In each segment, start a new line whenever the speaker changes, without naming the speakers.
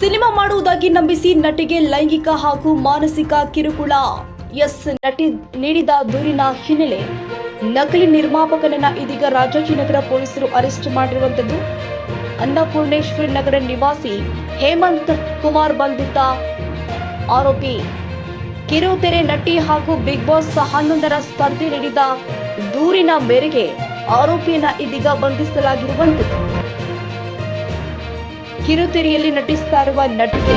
Cinema ಮಾಡುವುದಾಗಿ ನಂಬಿಸಿ ನಟಿಗೆ ಲೈಂಗಿಕ ಹಾಗೂ ಮಾನಸಿಕ ಕಿರುಕುಳ. ಎಸ್, ನಟಿ ನೀಡಿದ ದೂರಿನ ಹಿನ್ನೆಲೆ ನಕಲಿ ನಿರ್ಮಾಪಕನನ್ನ ಇದೀಗ ರಾಜಾಜಿನಗರ ಪೊಲೀಸರು ಅರೆಸ್ಟ್ ಮಾಡಿರುವಂತದ್ದು ಅನ್ನಪೂರ್ಣೇಶ್ವರಿ ನಗರ ನಿವಾಸಿ ಹೇಮಂತ್ ಕುಮಾರ್ ಬಂಧಿತ ಆರೋಪಿ. ಕಿರುತೆರೆ ನಟಿ ಹಾಗೂ ಬಿಗ್ ಬಾಸ್ ಹನ್ನೊಂದರ ಸ್ಪರ್ಧೆ ನೀಡಿದ ದೂರಿನ ಮೇರೆಗೆ ಆರೋಪಿಯನ್ನ ಇದೀಗ ಬಂಧಿಸಲಾಗಿರುವಂತದ್ದು ಕಿರುತೆರೆಯಲ್ಲಿ ನಟಿಸ್ತಾ ಇರುವ ನಟಿಗೆ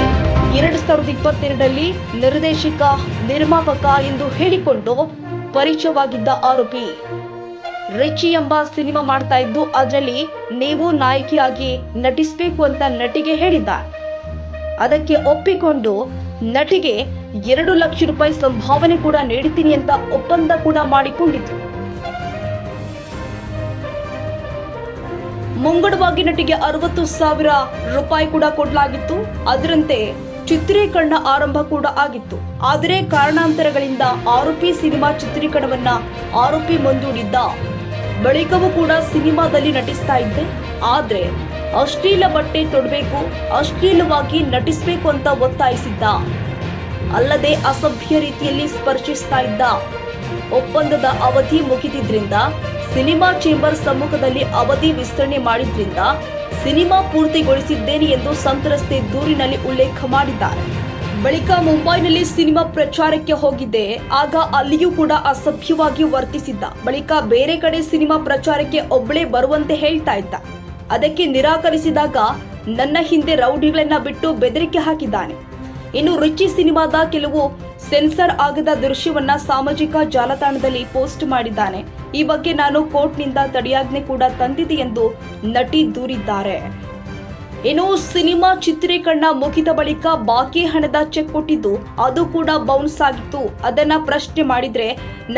ಎರಡು ಸಾವಿರದ ಇಪ್ಪತ್ತೆರಡರಲ್ಲಿ ನಿರ್ದೇಶಕ, ನಿರ್ಮಾಪಕ ಎಂದು ಹೇಳಿಕೊಂಡು ಪರಿಚಯವಾಗಿದ್ದ ಆರೋಪಿ. ರಿಚಿ ಎಂಬ ಸಿನಿಮಾ ಮಾಡ್ತಾ ಇದ್ದು, ಅದರಲ್ಲಿ ನೀವು ನಾಯಕಿಯಾಗಿ ನಟಿಸಬೇಕು ಅಂತ ನಟಿಗೆ ಹೇಳಿದ್ದ. ಅದಕ್ಕೆ ಒಪ್ಪಿಕೊಂಡು ನಟಿಗೆ ಎರಡು ಲಕ್ಷ ರೂಪಾಯಿ ಸಂಭಾವನೆ ಕೂಡ ನೀಡುತ್ತೀನಿ ಅಂತ ಒಪ್ಪಂದ ಕೂಡ ಮಾಡಿಕೊಂಡಿತ್ತು ಮುಂಗಡವಾಗಿ ನಟಿಗೆ ಅರವತ್ತು ಸಾವಿರ ರೂಪಾಯಿ ಕೂಡ ಕೊಡಲಾಗಿತ್ತು. ಅದರಂತೆ ಚಿತ್ರೀಕರಣ ಆರಂಭ ಕೂಡ ಆಗಿತ್ತು. ಆದರೆ ಕಾರಣಾಂತರಗಳಿಂದ ಆರೋಪಿ ಸಿನಿಮಾ ಚಿತ್ರೀಕರಣವನ್ನ ಆರೋಪಿ ಮುಂದೂಡಿದ್ದ ಬಳಿಕವೂ ಕೂಡ ಸಿನಿಮಾದಲ್ಲಿ ನಟಿಸ್ತಾ ಇದ್ದೆ. ಆದ್ರೆ ಅಶ್ಲೀಲ ಬಟ್ಟೆ ತೊಡಬೇಕು, ಅಶ್ಲೀಲವಾಗಿ ನಟಿಸಬೇಕು ಅಂತ ಒತ್ತಾಯಿಸಿದ್ದ. ಅಲ್ಲದೆ ಅಸಭ್ಯ ರೀತಿಯಲ್ಲಿ ಸ್ಪರ್ಶಿಸ್ತಾ ಇದ್ದ ಒಪ್ಪಂದದ ಅವಧಿ ಮುಗಿದಿದ್ರಿಂದ ಸಿನಿಮಾ ಚೇಂಬರ್ ಸಮ್ಮುಖದಲ್ಲಿ ಅವಧಿ ವಿಸ್ತರಣೆ ಮಾಡಿದ್ರಿಂದ ಸಿನಿಮಾ ಪೂರ್ತಿಗೊಳಿಸಿದ್ದೇನೆ ಎಂದು ಸಂತ್ರಸ್ತೆ ದೂರಿನಲ್ಲಿ ಉಲ್ಲೇಖ ಮಾಡಿದ್ದಾರೆ. ಬಳಿಕ ಮುಂಬೈನಲ್ಲಿ ಸಿನಿಮಾ ಪ್ರಚಾರಕ್ಕೆ ಹೋಗಿದ್ದೆ. ಆಗ ಅಲ್ಲಿಯೂ ಕೂಡ ಅಸಭ್ಯವಾಗಿ ವರ್ತಿಸಿದ್ದ. ಬಳಿಕ ಬೇರೆ ಕಡೆ ಸಿನಿಮಾ ಪ್ರಚಾರಕ್ಕೆ ಒಬ್ಬಳೇ ಬರುವಂತೆ ಹೇಳ್ತಾ ಇದ್ದ. ಅದಕ್ಕೆ ನಿರಾಕರಿಸಿದಾಗ ನನ್ನ ಹಿಂದೆ ರೌಡಿಗಳನ್ನ ಬಿಟ್ಟು ಬೆದರಿಕೆ ಹಾಕಿದ್ದಾನೆ. ಇನ್ನು ರುಚಿ ಸಿನಿಮಾದ ಕೆಲವು ಸೆನ್ಸರ್ ಆಗದ ದೃಶ್ಯವನ್ನ ಸಾಮಾಜಿಕ ಜಾಲತಾಣದಲ್ಲಿ ಪೋಸ್ಟ್ ಮಾಡಿದ್ದಾನೆ. ಈ ಬಗ್ಗೆ ನಾನು ಕೋರ್ಟ್ನಿಂದ ತಡೆಯಾಜ್ಞೆ ಕೂಡ ತಂದಿದೆ ಎಂದು ನಟಿ ದೂರಿದ್ದಾರೆ. ಇನ್ನು ಸಿನಿಮಾ ಚಿತ್ರೀಕರಣ ಮುಗಿದ ಬಳಿಕ ಬಾಕಿ ಹಣದ ಚೆಕ್ ಕೊಟ್ಟಿದ್ದು ಅದು ಕೂಡ ಬೌನ್ಸ್ ಆಗಿತ್ತು. ಅದನ್ನ ಪ್ರಶ್ನೆ ಮಾಡಿದ್ರೆ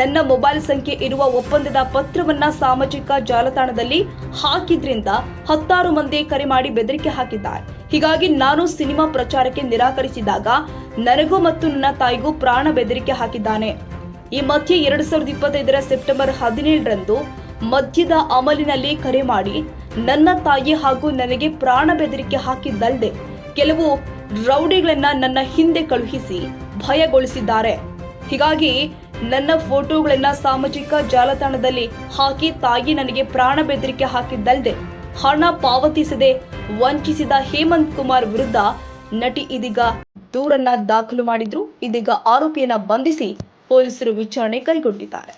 ನನ್ನ ಮೊಬೈಲ್ ಸಂಖ್ಯೆ ಇರುವ ಒಪ್ಪಂದದ ಪತ್ರವನ್ನ ಸಾಮಾಜಿಕ ಜಾಲತಾಣದಲ್ಲಿ ಹಾಕಿದ್ರಿಂದ ಹತ್ತಾರು ಮಂದಿ ಕರೆ ಮಾಡಿ ಬೆದರಿಕೆ ಹಾಕಿದ್ದಾರೆ. ಹೀಗಾಗಿ ನಾನು ಸಿನಿಮಾ ಪ್ರಚಾರಕ್ಕೆ ನಿರಾಕರಿಸಿದಾಗ ನನಗೂ ಮತ್ತು ನನ್ನ ತಾಯಿಗೂ ಪ್ರಾಣ ಬೆದರಿಕೆ ಹಾಕಿದ್ದಾನೆ. ಈ ಮಧ್ಯೆ ಎರಡು ಸಾವಿರದ ಇಪ್ಪತ್ತೈದರ ಸೆಪ್ಟೆಂಬರ್ ಹದಿನೇಳರಂದು ಮದ್ಯದ ಅಮಲಿನಲ್ಲಿ ಕರೆ ಮಾಡಿ ನನ್ನ ತಾಯಿ ಹಾಗೂ ನನಗೆ ಪ್ರಾಣ ಬೆದರಿಕೆ ಹಾಕಿದ್ದಲ್ಲದೆ ಕೆಲವು ರೌಡಿಗಳನ್ನ ನನ್ನ ಹಿಂದೆ ಕಳುಹಿಸಿ ಭಯಗೊಳಿಸಿದ್ದಾರೆ. ಹೀಗಾಗಿ ನನ್ನ ಫೋಟೋಗಳನ್ನ ಸಾಮಾಜಿಕ ಜಾಲತಾಣದಲ್ಲಿ ಹಾಕಿ ತಾಯಿ ನನಗೆ ಪ್ರಾಣ ಬೆದರಿಕೆ ಹಾಕಿದ್ದಲ್ಲದೆ ಹಣ ಪಾವತಿಸದೆ ವಂಚಿಸಿದ ಹೇಮಂತ್ ಕುಮಾರ್ ವಿರುದ್ಧ ನಟಿ ಇದೀಗ ದೂರನ್ನ ದಾಖಲು ಮಾಡಿದ್ರು. ಇದೀಗ ಆರೋಪಿಯನ್ನ ಬಂಧಿಸಿ ಪೊಲೀಸರು ವಿಚಾರಣೆ ಕೈಗೊಂಡಿದ್ದಾರೆ.